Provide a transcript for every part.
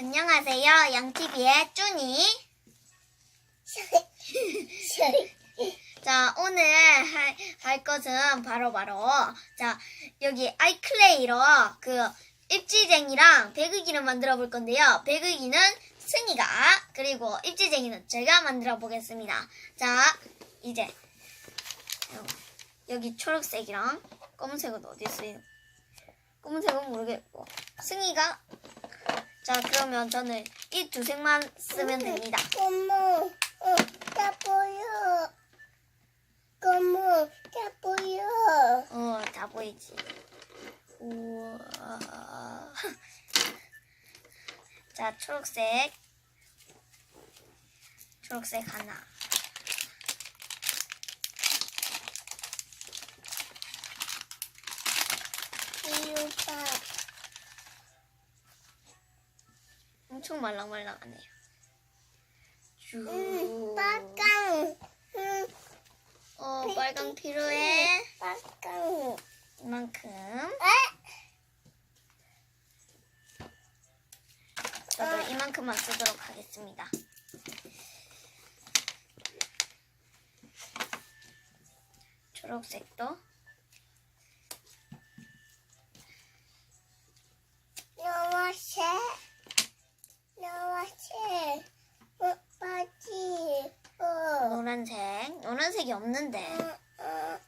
안녕하세요. 양TV의 쭈니. 자, 오늘 할, 할 것은 바로바로, 자, 여기 아이클레이로 그 입지쟁이랑 배극이를 만들어 볼 건데요. 배극이는 승희가, 그리고 입지쟁이는 제가 만들어 보겠습니다. 자, 이제, 여기 초록색이랑 검은색은 어디 있어요? 검은색은 모르겠고, 승희가, 자, 그러면 저는 이 두 색만 쓰면 됩니다. 고모, 어, 다 보여. 고모, 다 보여. 어, 다 보이지. 우와. 자, 초록색. 초록색 하나. 이 오빠. 엄청 말랑말랑하네요. 쭉. 응, 빨강. 응, 어, 빨강 필요해. 빨강. 이만큼. 에? 저도 이만큼만 쓰도록 하겠습니다. 초록색도. 노란색. 노란색. 어, 바지. 어. 노란색. 노란색이 없는데. 어, 어.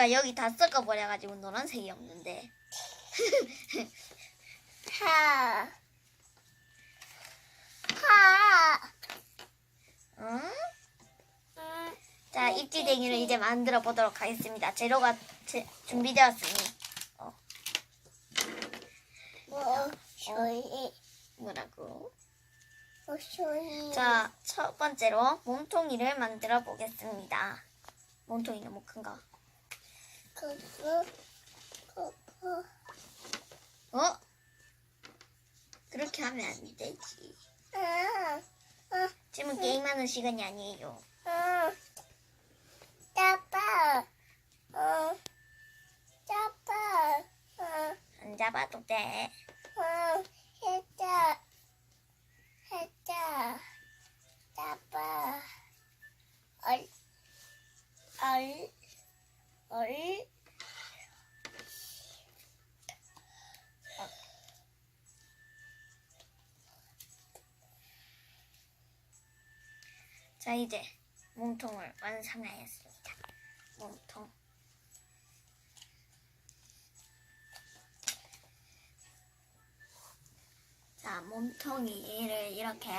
승희가 여기 다 섞어버려가지고 노란색이 없는데. 하. 하. 응? 음, 자, 입지댕이를 이제 만들어 보도록 하겠습니다. 재료가 제- 준비되었으니. 어, 뭐, 소리. 뭐라고? 뭐, 소리. 자, 첫 번째로 몸통이를 만들어 보겠습니다. 몸통이 너무 큰가? 어? 그렇게 하면 안 되지. 아, 아, 지금 게임하는 시간이 아니에요. 아. 짜파. 어. 짜파. 어. 안 잡아도 돼. 어. 했다. 했다. 짜파. 얼. 얼. 얼. 자, 이제 몸통을 완성하였습니다. 몸통. 자, 몸통이를 이렇게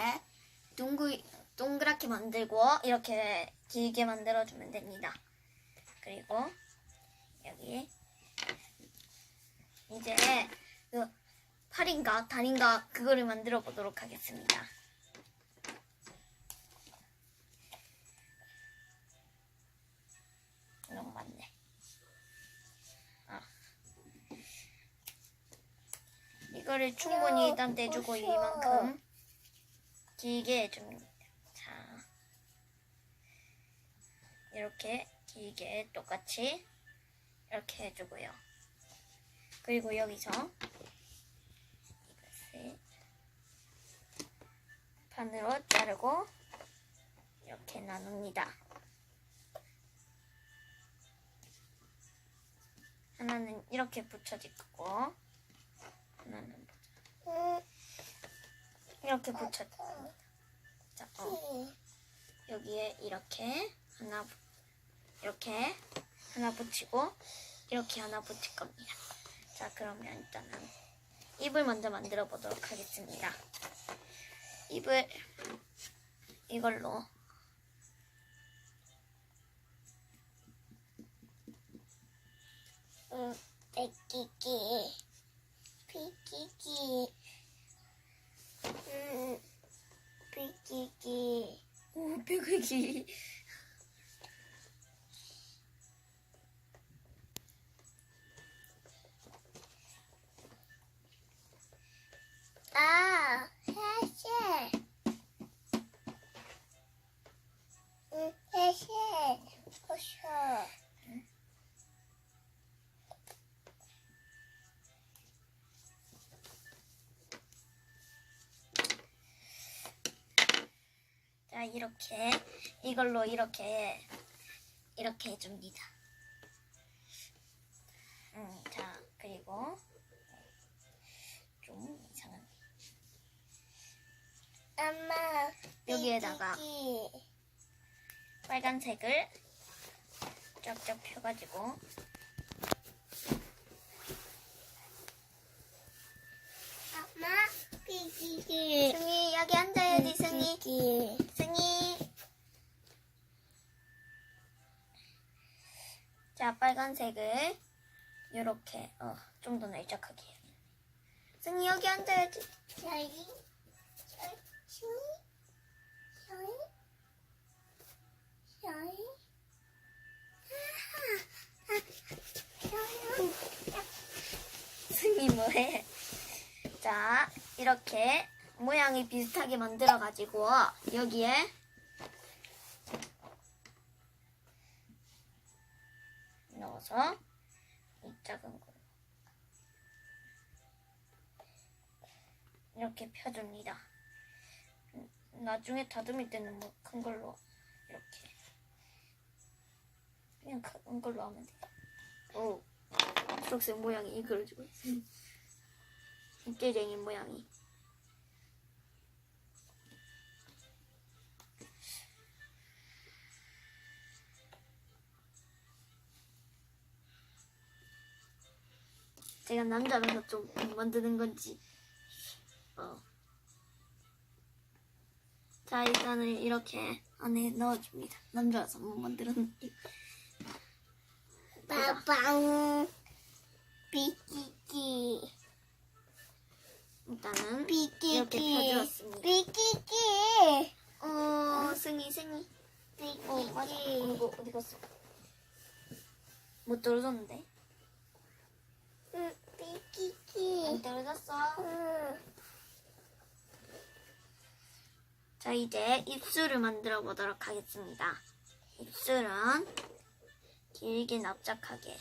둥글, 동그랗게 만들고 이렇게 길게 만들어주면 됩니다. 그리고 여기 이제 그 팔인가 다리인가 그거를 만들어 보도록 하겠습니다. 너무 많네. 아. 이거를 충분히 일단 떼주고 이만큼 길게 해줍니다. 자, 이렇게 길게 똑같이 이렇게 해주고요. 그리고 여기서 이것을 반으로 자르고 이렇게 나눕니다. 하나는 이렇게 붙여지고 하나는 응. 이렇게 붙여집니다. 자, 어, 여기에 이렇게 하나 붙- 이렇게 하나 붙이고 이렇게 하나 붙일 겁니다. 자, 그러면 일단은 입을 먼저 만들어 보도록 하겠습니다. 입을 이걸로 응. 뺏기기. 비키기. 응. 비키기. 오, 뼈그기 아빠, 셋이. 응, 셋이. 보셔. 자, 이렇게, 이걸로 이렇게, 이렇게 해줍니다. 음, 자, 그리고. 엄마. 여기에다가. 빨간색을 쫙쫙 펴가지고 엄마. 삐끼끼. 승희 여기 앉아야지 승희. 승희 자 빨간색을 이렇게 어, 좀 더 날짝하게. 승희 여기 앉아야지 저희. 자 이렇게 모양이 비슷하게 만들어 가지고 여기에 넣어서 이 작은 거 이렇게 펴줍니다. 음, 나중에 다듬을 때는 뭐 큰 걸로 이렇게 그냥 큰 걸로 하면 돼요. 오, 초록색 모양이 이걸 주고 있어요. 입게쟁이 모양이. 제가 남자라서 좀 만드는 건지. 어. 자, 일단은 이렇게 안에 넣어줍니다. 남자라서 못 만들었는데. 빠빵. 삐끼끼. 일단은. 이렇게 펴주었습니다. 삐끼끼. 어, 승희, 승희. 어, 맞아. 삐끼끼. 이거 어디 갔어? 못 떨어졌는데? 응, 삐끼끼. 안 떨어졌어. 응. 자, 이제 입술을 만들어 보도록 하겠습니다. 입술은 길게 납작하게.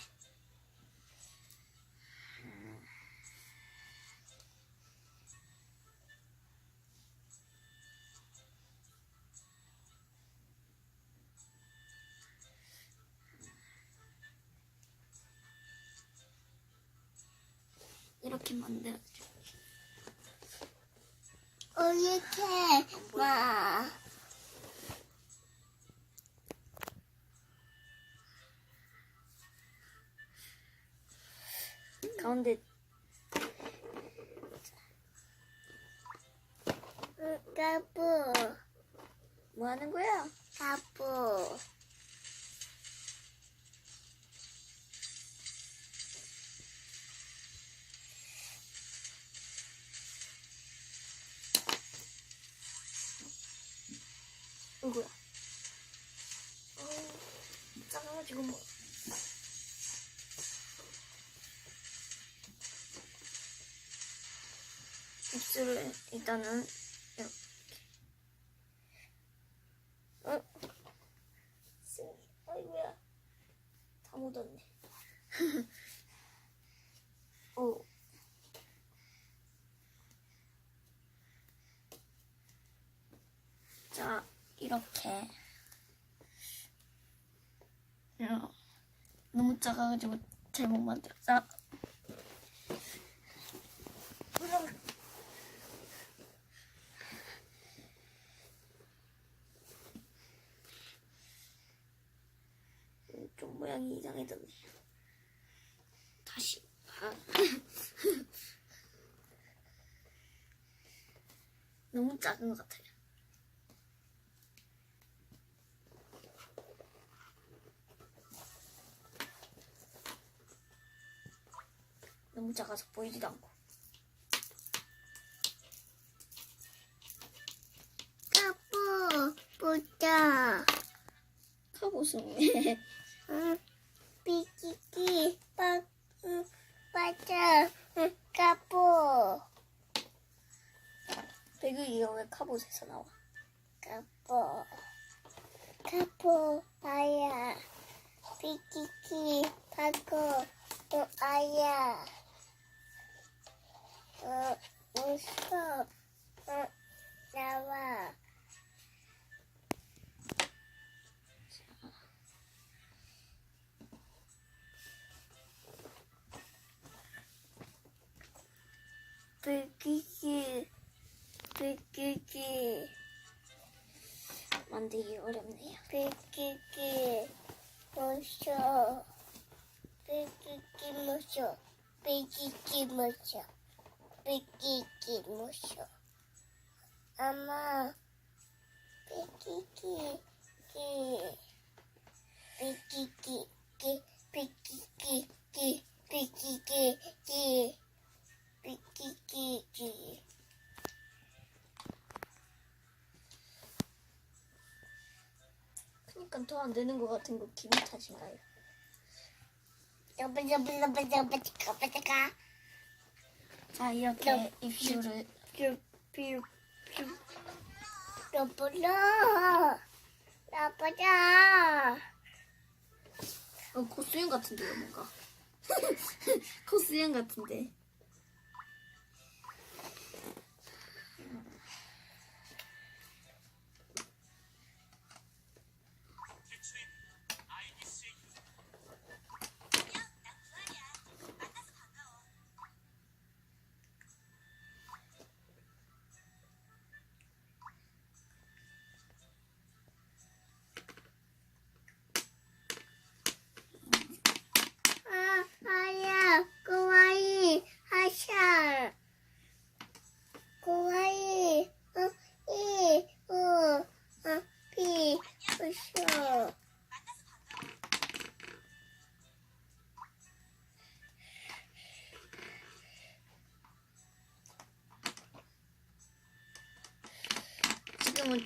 응, 까부. 뭐 하는 거야? 까부. 누구야? 어, 작아가지고 뭐. 일단은 이렇게. 어? 쓰- 아이고야. 다 묻었네. 오. 자, 이렇게. 어, 너무 작아가지고 잘못 만들었어. 좀 모양이 이상해졌네. 다시. 아. 너무 작은 것 같아요. 너무 작아서 보이지도 않고. 까부. 보자. 카보스는 是什么？卡布，卡布，哎呀，皮皮皮，帕克，都哎呀，呃，我说，嗯，那哇。Big 삐끼끼. 만들기 어렵네요. 삐끼끼 모셔 삐끼끼 모셔 삐끼끼 모셔 삐끼끼 모셔 아마 삐끼끼. 삐끼끼. 삐끼끼. 되는 것 같은 거 기분 탓인가요? 자 이렇게 입술을 여보라 여보라 어, 고수형 같은데요 뭔가? 고수형 같은데.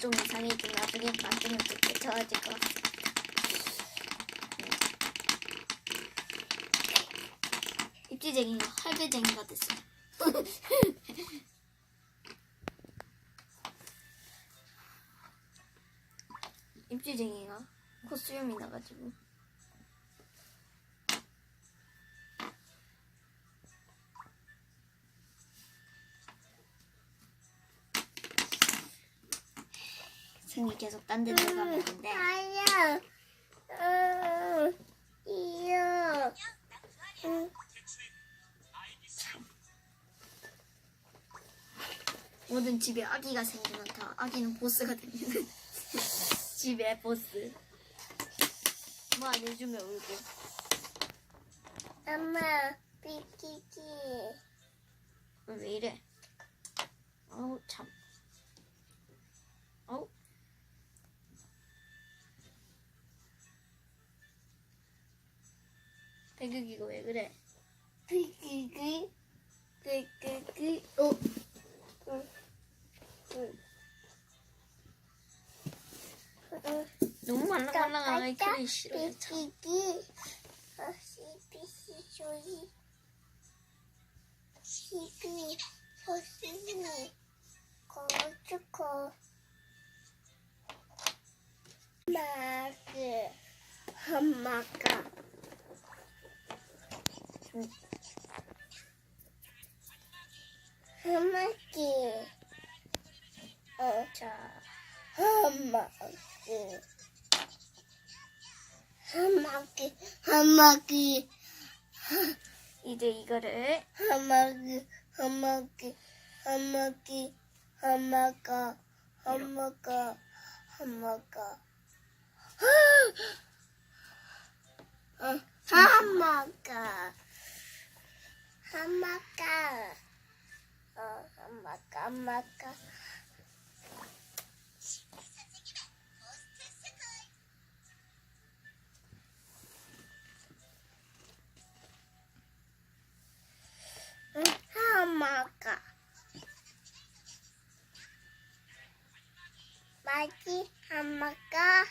좀 이상해지만 나중에 만지면 좀 괜찮아질 것 같습니다. 입지쟁이가 할배쟁이가 됐어요. 입지쟁이가 코수염이 나가지고 계속 딴데 들어가면 안 돼. 아야 어 이어 응. 모든 집에 아기가 생기면 다 아기는 보스가 됩니다. 집에 보스. 뭐안 해주면 울고. 엄마 비키키 왜 이래? 어우 참. 어우. 배극이가 왜 그래? 비키키 비키키 어? 응. 응. 응. 너무 말랑말랑한 아이크림 싫어요. 어 시비시 조이 시비 소시니 고추코 마그 엄마가 엄마기. 어 자, 엄마기. 엄마기 엄마기. 이제 이거를 엄마기 엄마기 엄마기 엄마가 엄마가 엄마가 어, 엄마가 엄마가 어 엄마가 엄마가 응, 엄마가 마지 엄마가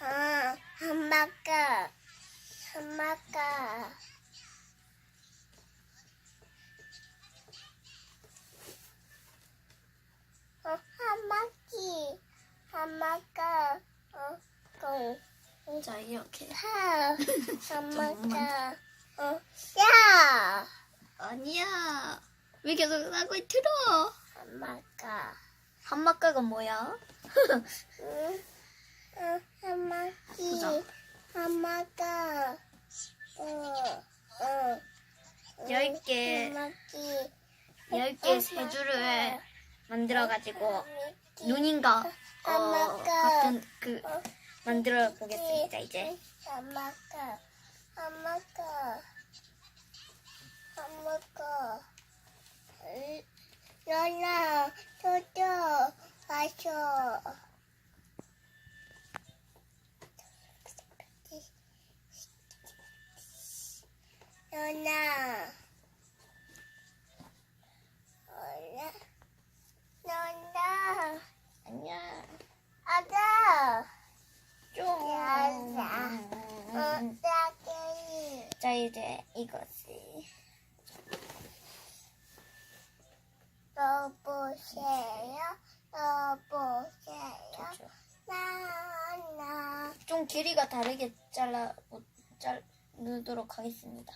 어 엄마가 엄마가 이렇게. 하 엄마가 어 야! 아니야. 왜 계속 나고 들어? 엄마가. 한마가가 뭐야? 응, 어, 엄마기. 보자. 엄마가. 어, 어, 열 개. 엄마기. 열 개 세 줄을 만들어가지고 눈인가? 어, 같은 그 만들어 보겠습니다 이제. 엄마가 엄마가 엄마가 연아 저저 마셔 연아 연아 연아 안녕. 아가 좀. 어, 따뜻해. 자 이제 이것이 여보세요? 여보세요? 좋죠. 나나 좀 길이가 다르게 잘라 자르도록 하겠습니다.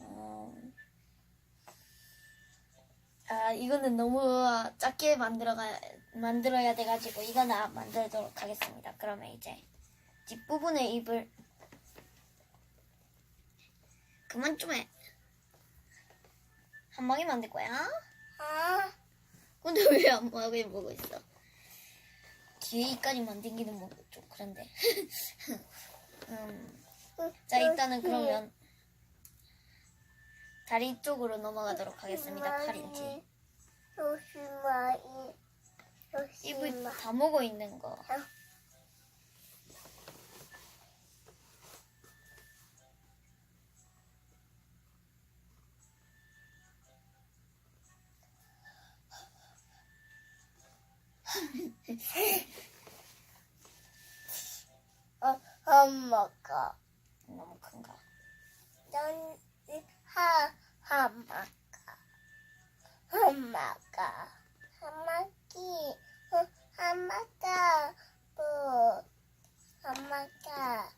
음, 아 이거는 너무 작게 만들어가 만들어야 돼가지고 이거는 안 만들도록 하겠습니다. 그러면 이제 뒷 부분의 입을 그만 좀 해. 한 방에 만들 거야? 아, 근데 왜한 방에 보고 있어? 뒤에 이까지 만들기는 뭐 좀 그런데. 음, 자 일단은 그러면 다리 쪽으로 넘어가도록 하겠습니다. 팔인지 조심하이 입을 조심하 다 먹어 있는 거. 어, 엄마가 너무 큰가? 넌 하, 엄마가 엄마가 엄마기 어, 엄마가 뭐 엄마가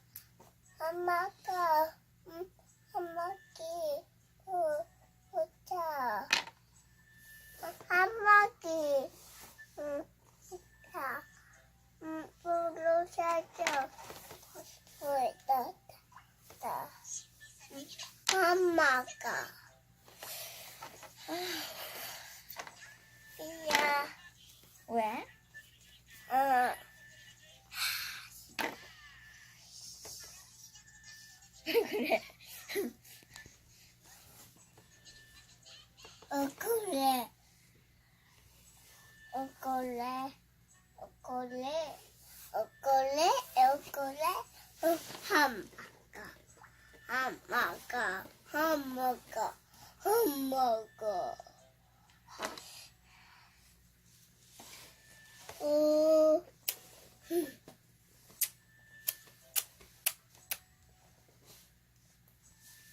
엄마가 음, 엄마기 어, 보자 엄마기 음, 자, 음, 물로 사줘 보이다 다 엄마가 이야 왜? 어 그래. 어 그래 어 그래 어 그래 어 그래 어 그래 어 엄마가 엄마가 엄마가 엄마가 어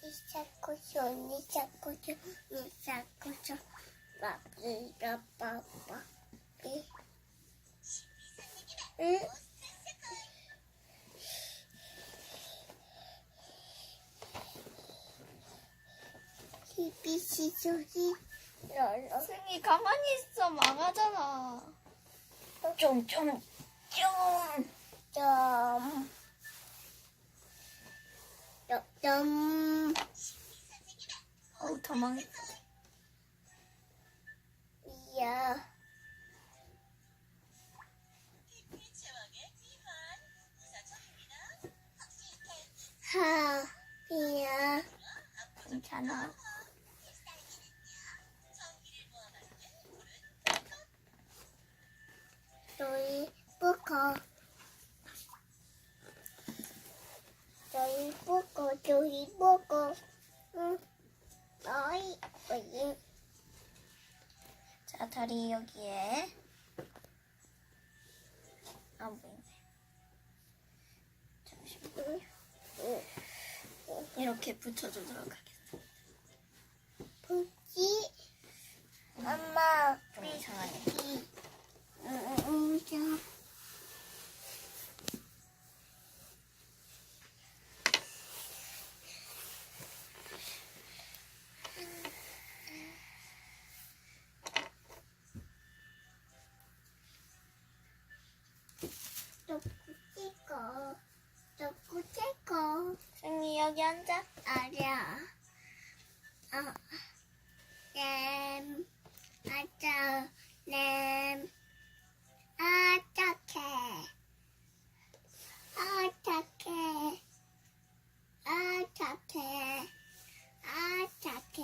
이사쿠쇼 이사쿠쇼 이사쿠쇼 마비가 빠빠 이 응? BBC 소리 롤러 승희 가만히 있어 망하잖아. 좀 좀 좀. 점 점, 어우 더 망했어. 다리 여기에 안 보이네. 잠시만. 응. 이렇게 붙여주도록 하겠습니다. 보지? 엄마, 좀 이상하네. 비. 응, 응, 응. 조금 찍어. 조금 찍어. 승희 여기 앉아. 아니야. 어. 쌤. 아, 램 어떡해 어떡해 어떡해 어떡해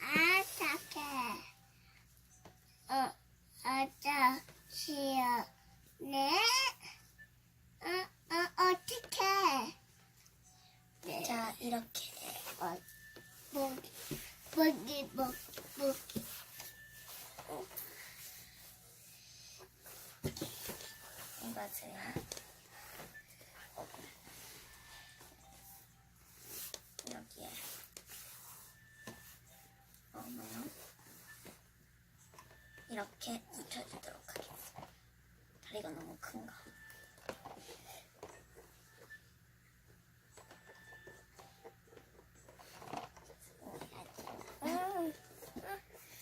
어떡해 어 어떡해요 네 어, 어, 어떡해 네. 자, 이렇게. 어, 뭐, 뭐지, 뭐, 뭐. 이것을. 여기에. 어, 뭐요? 이렇게 붙여주도록 하겠습니다. 다리가 너무 큰가? 응,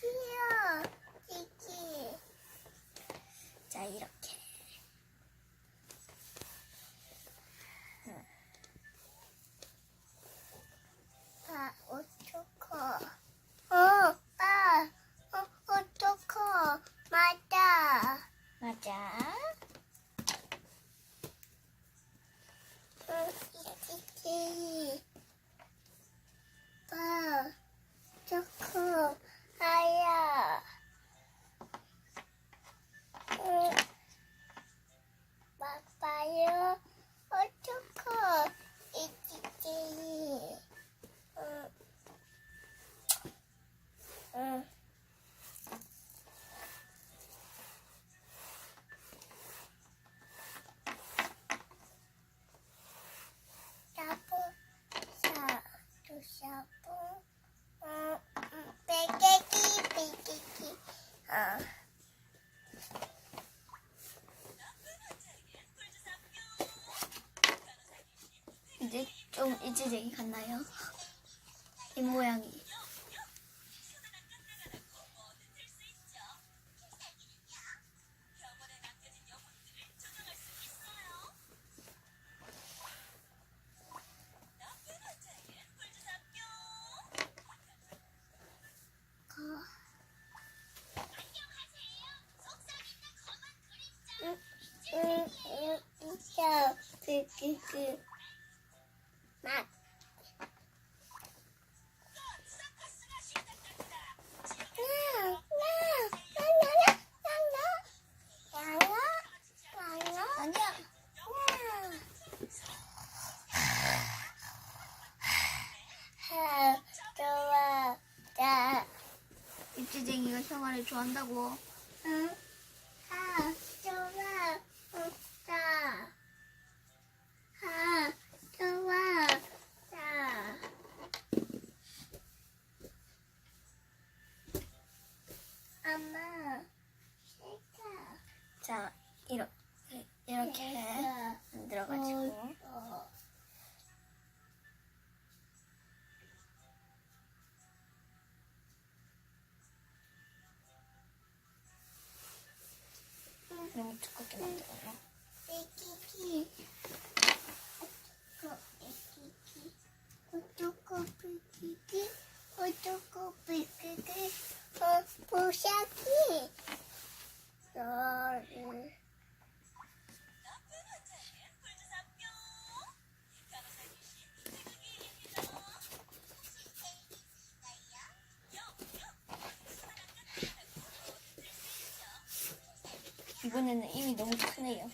귀여워, 치키. 자, 이렇게. 아, 어떡해. 어, 아, 어, 어떡해. 맞아. 맞아. 응, 치키. 아, 어떡해. 아야. 응. 맞아요. 어떡해. 이 치키. 응. 응. 샤브, 샤, 또 샤브, 음, 음, 베개기, 베개기, 어. 이제 좀 일지쟁이 같나요? 입 모양이. 좋아한다고. 응, 하, 좋아, 응, 자, 하, 좋아, 자. 엄마, 싫다. 자, 이렇게 이렇게 만들어가지고. 어, 너무 두껍게 만들어요. 애기기, 어쩌 이번에는 입이 너무 크네요.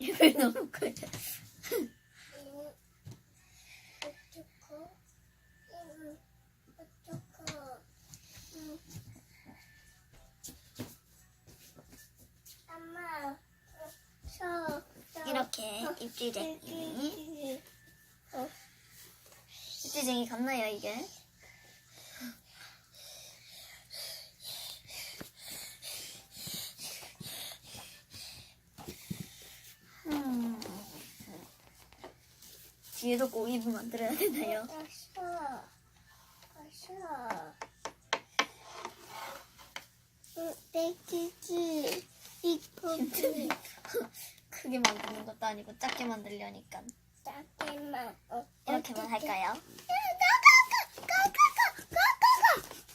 입이 너무 커요. 이렇게. 어, 입지쟁이 같나요, 이게? 음. 뒤에도 꼭 입을 만들어야 되나요? 응, 애기기. 이거 힘드네. 크게 만드는 것도 아니고 작게 만들려니까 작게만. 어, 이렇게만. 할까요?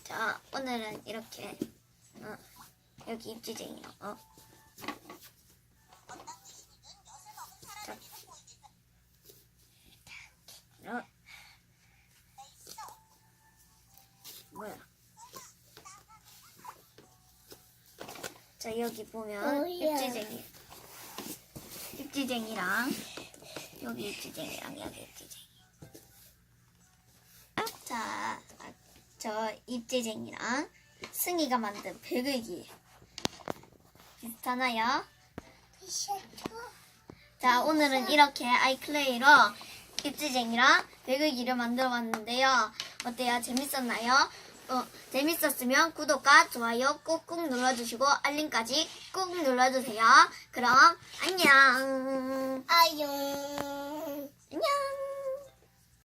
가가가 오늘은 이렇게 어, 여기 입지쟁이랑 어. 자. 어. 뭐야? 자 여기 보면 뭐야? 입지쟁이 입지쟁이랑 여기 입지쟁이랑 여기 입지쟁이 자, 아, 저 입지쟁이랑 승희가 만든 배글기 비슷하나요? 자, 오늘은 이렇게 아이클레이로 입지쟁이랑 배글기를 만들어 봤는데요. 어때요? 재밌었나요? 어, 재밌었으면 구독과 좋아요 꾹꾹 눌러주시고 알림까지 꾹 눌러주세요. 그럼 안녕. 아용. 안녕.